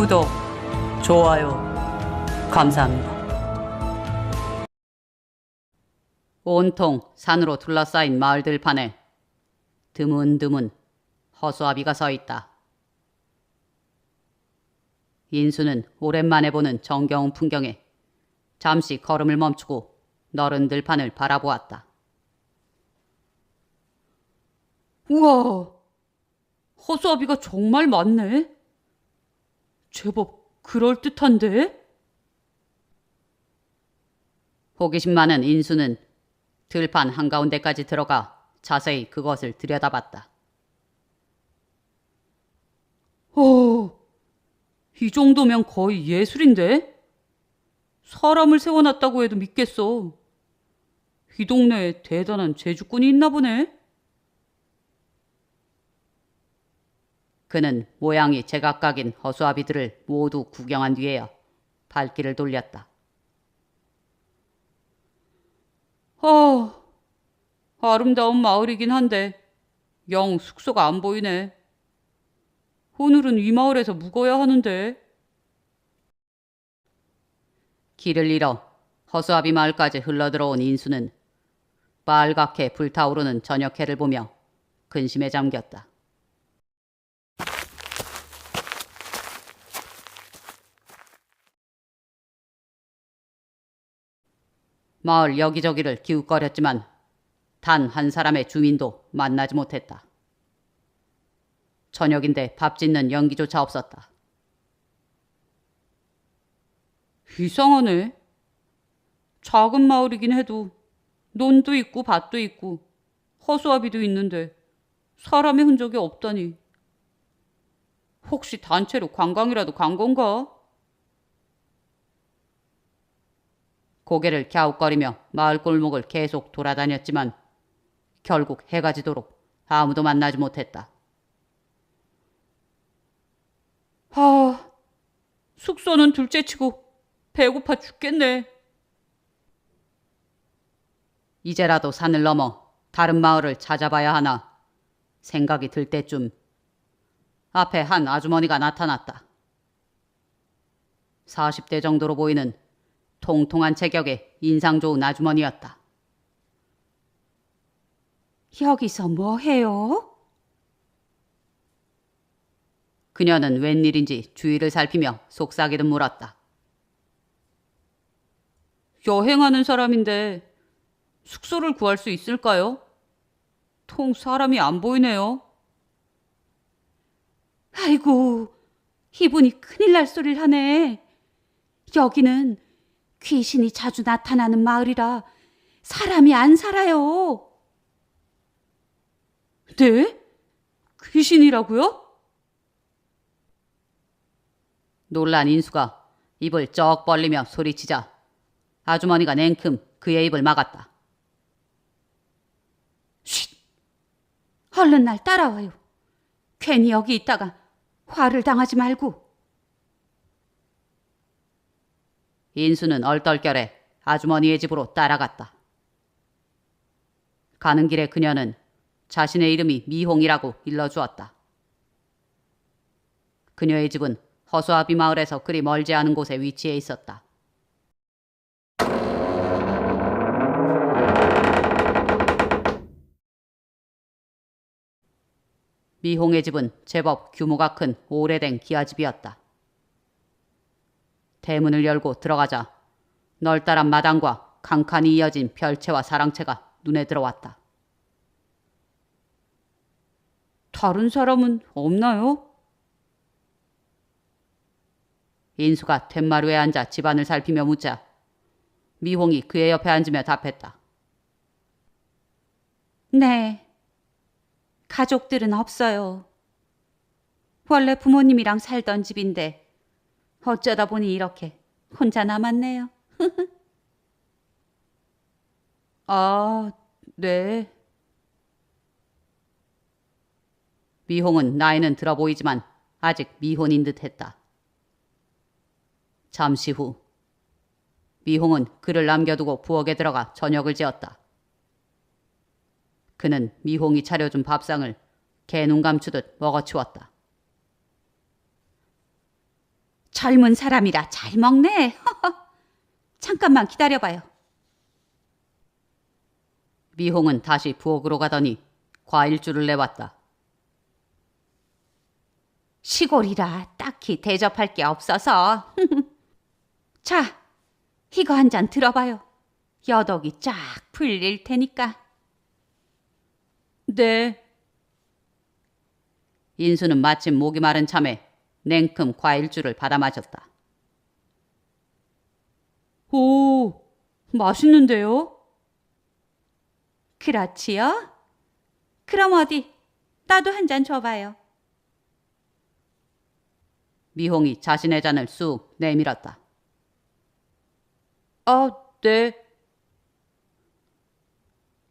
구독, 좋아요, 감사합니다. 온통 산으로 둘러싸인 마을 들판에 드문드문 허수아비가 서 있다. 인수는 오랜만에 보는 정겨운 풍경에 잠시 걸음을 멈추고 너른 들판을 바라보았다. 우와, 허수아비가 정말 많네. 제법 그럴듯한데? 호기심 많은 인수는 들판 한가운데까지 들어가 자세히 그것을 들여다봤다. 어, 이 정도면 거의 예술인데? 사람을 세워놨다고 해도 믿겠어. 이 동네에 대단한 제주꾼이 있나 보네. 그는 모양이 제각각인 허수아비들을 모두 구경한 뒤에야 발길을 돌렸다. 아, 아름다운 마을이긴 한데 영 숙소가 안 보이네. 오늘은 이 마을에서 묵어야 하는데. 길을 잃어 허수아비 마을까지 흘러들어온 인수는 빨갛게 불타오르는 저녁해를 보며 근심에 잠겼다. 마을 여기저기를 기웃거렸지만 단 한 사람의 주민도 만나지 못했다. 저녁인데 밥 짓는 연기조차 없었다. 이상하네. 작은 마을이긴 해도 논도 있고 밭도 있고 허수아비도 있는데 사람의 흔적이 없다니. 혹시 단체로 관광이라도 간 건가? 고개를 갸웃거리며 마을 골목을 계속 돌아다녔지만 결국 해가 지도록 아무도 만나지 못했다. 아, 숙소는 둘째치고 배고파 죽겠네. 이제라도 산을 넘어 다른 마을을 찾아봐야 하나 생각이 들 때쯤 앞에 한 아주머니가 나타났다. 40대 정도로 보이는 통통한 체격의 인상 좋은 아주머니였다. 여기서 뭐 해요? 그녀는 웬일인지 주위를 살피며 속삭이듯 물었다. 여행하는 사람인데 숙소를 구할 수 있을까요? 통 사람이 안 보이네요. 아이고, 이분이 큰일 날 소리를 하네. 여기는 귀신이 자주 나타나는 마을이라 사람이 안 살아요. 네? 귀신이라고요? 놀란 인수가 입을 쩍 벌리며 소리치자 아주머니가 냉큼 그의 입을 막았다. 쉿! 얼른 날 따라와요. 괜히 여기 있다가 화를 당하지 말고. 인수는 얼떨결에 아주머니의 집으로 따라갔다. 가는 길에 그녀는 자신의 이름이 미홍이라고 일러주었다. 그녀의 집은 허수아비 마을에서 그리 멀지 않은 곳에 위치해 있었다. 미홍의 집은 제법 규모가 큰 오래된 기아집이었다. 대문을 열고 들어가자 널따란 마당과 칸칸이 이어진 별채와 사랑채가 눈에 들어왔다. 다른 사람은 없나요? 인수가 된마루에 앉아 집안을 살피며 묻자 미홍이 그의 옆에 앉으며 답했다. 네. 가족들은 없어요. 원래 부모님이랑 살던 집인데 어쩌다 보니 이렇게 혼자 남았네요. 아, 네. 미홍은 나이는 들어 보이지만 아직 미혼인 듯 했다. 잠시 후 미홍은 그를 남겨두고 부엌에 들어가 저녁을 지었다. 그는 미홍이 차려준 밥상을 개눈 감추듯 먹어치웠다. 젊은 사람이라 잘 먹네. 잠깐만 기다려봐요. 미홍은 다시 부엌으로 가더니 과일줄을 내왔다. 시골이라 딱히 대접할 게 없어서. 자, 이거 한 잔 들어봐요. 여독이 쫙 풀릴 테니까. 네. 인수는 마침 목이 마른 참에 냉큼 과일줄을 받아 마셨다. 오, 맛있는데요? 그렇지요? 그럼 어디 나도 한 잔 줘봐요. 미홍이 자신의 잔을 쑥 내밀었다. 아, 네.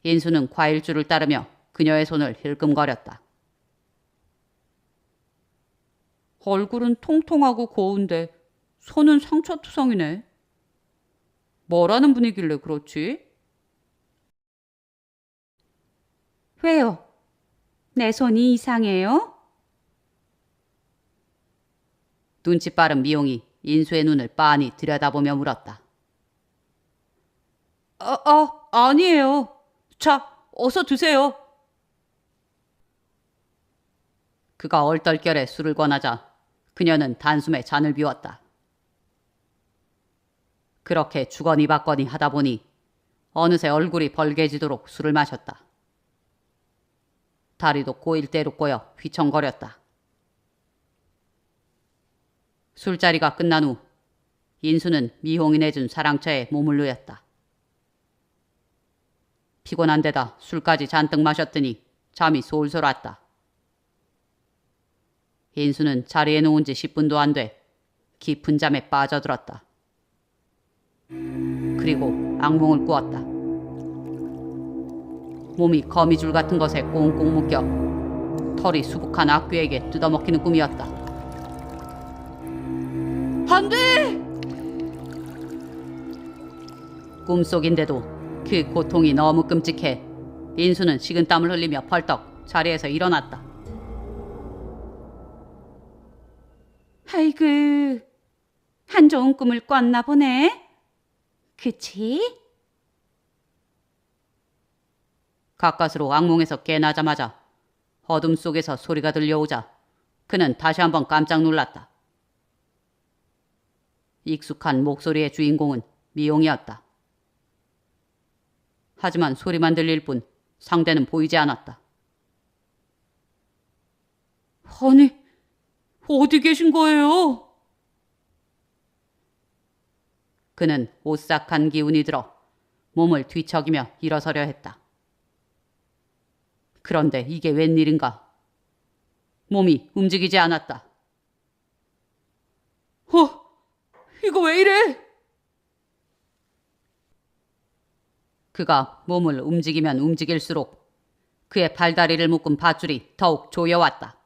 인수는 과일줄을 따르며 그녀의 손을 힐끔거렸다. 얼굴은 통통하고 고운데 손은 상처투성이네. 뭐라는 분이길래 그렇지? 왜요? 내 손이 이상해요? 눈치 빠른 미용이 인수의 눈을 빤히 들여다보며 물었다. 아, 아, 아니에요. 자, 어서 드세요. 그가 얼떨결에 술을 권하자 그녀는 단숨에 잔을 비웠다. 그렇게 주거니 받거니 하다 보니 어느새 얼굴이 벌개지도록 술을 마셨다. 다리도 꼬일대로 꼬여 휘청거렸다. 술자리가 끝난 후 인수는 미홍이 내준 사랑차에 몸을 누였다. 피곤한 데다 술까지 잔뜩 마셨더니 잠이 솔솔 왔다. 인수는 자리에 누운 지 10분도 안 돼 깊은 잠에 빠져들었다. 그리고 악몽을 꾸었다. 몸이 거미줄 같은 것에 꽁꽁 묶여 털이 수북한 악귀에게 뜯어먹히는 꿈이었다. 안 돼! 꿈속인데도 그 고통이 너무 끔찍해 인수는 식은땀을 흘리며 벌떡 자리에서 일어났다. 아이고, 한 좋은 꿈을 꿨나 보네. 그치? 가까스로 악몽에서 깨나자마자 어둠 속에서 소리가 들려오자 그는 다시 한번 깜짝 놀랐다. 익숙한 목소리의 주인공은 미용이었다. 하지만 소리만 들릴 뿐 상대는 보이지 않았다. 아니, 어디 계신 거예요? 그는 오싹한 기운이 들어 몸을 뒤척이며 일어서려 했다. 그런데 이게 웬일인가? 몸이 움직이지 않았다. 어, 이거 왜 이래? 그가 몸을 움직이면 움직일수록 그의 발다리를 묶은 밧줄이 더욱 조여왔다.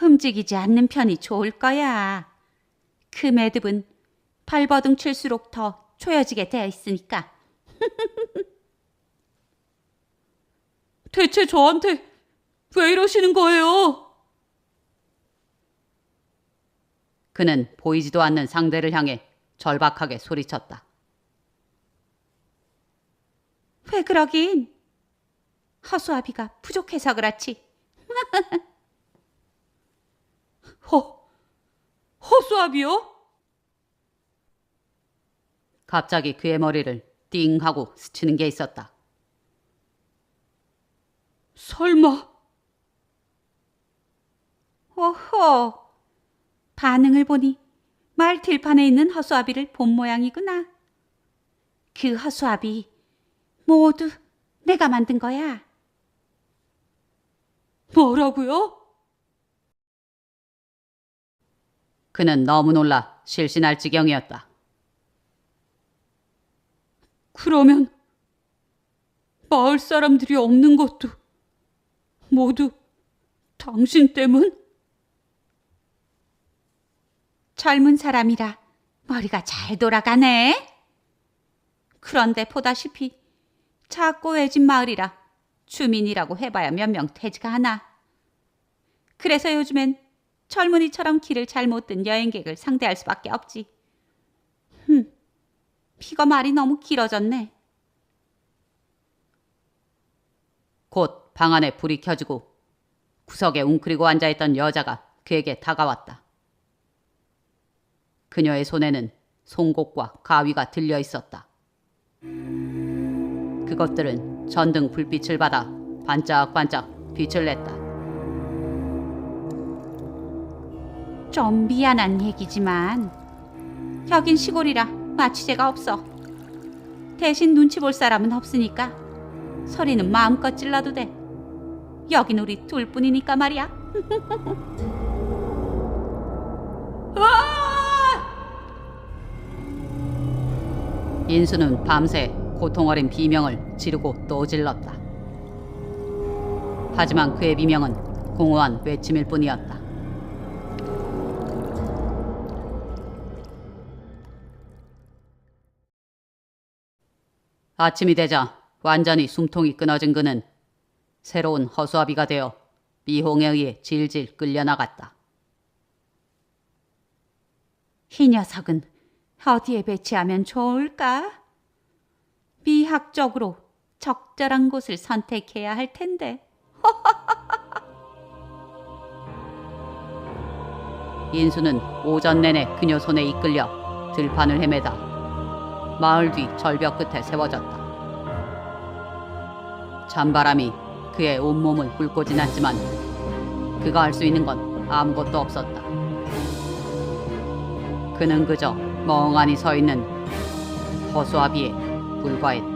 움직이지 않는 편이 좋을 거야. 그 매듭은 발버둥 칠수록 더 조여지게 되어 있으니까. 대체 저한테 왜 이러시는 거예요? 그는 보이지도 않는 상대를 향해 절박하게 소리쳤다. 왜 그러긴? 허수아비가 부족해서 그렇지. 허, 허수아비요? 갑자기 그의 머리를 띵 하고 스치는 게 있었다. 설마. 오호. 반응을 보니 말 들판에 있는 허수아비를 본 모양이구나. 그 허수아비 모두 내가 만든 거야. 뭐라고요? 그는 너무 놀라 실신할 지경이었다. 그러면 마을 사람들이 없는 것도 모두 당신 때문? 젊은 사람이라 머리가 잘 돌아가네. 그런데 보다시피 작고 외진 마을이라 주민이라고 해봐야 몇 명 되지가 않아. 그래서 요즘엔 젊은이처럼 길을 잘못 든 여행객을 상대할 수밖에 없지. 흠, 피가 말이 너무 길어졌네. 곧 방 안에 불이 켜지고 구석에 웅크리고 앉아있던 여자가 그에게 다가왔다. 그녀의 손에는 송곳과 가위가 들려 있었다. 그것들은 전등 불빛을 받아 반짝반짝 빛을 냈다. 좀 미안한 얘기지만 여긴 시골이라 마취제가 없어. 대신 눈치 볼 사람은 없으니까 소리는 마음껏 찔러도 돼. 여긴 우리 둘뿐이니까 말이야. 인수는 밤새 고통 어린 비명을 지르고 또 질렀다. 하지만 그의 비명은 공허한 외침일 뿐이었다. 아침이 되자 완전히 숨통이 끊어진 그는 새로운 허수아비가 되어 미홍에 의해 질질 끌려나갔다. 이 녀석은 어디에 배치하면 좋을까? 미학적으로 적절한 곳을 선택해야 할 텐데. 인수는 오전 내내 그녀 손에 이끌려 들판을 헤매다 마을 뒤 절벽 끝에 세워졌다. 찬바람이 그의 온몸을 훑고 지났지만 그가 할 수 있는 건 아무것도 없었다. 그는 그저 멍하니 서 있는 허수아비에 불과했다.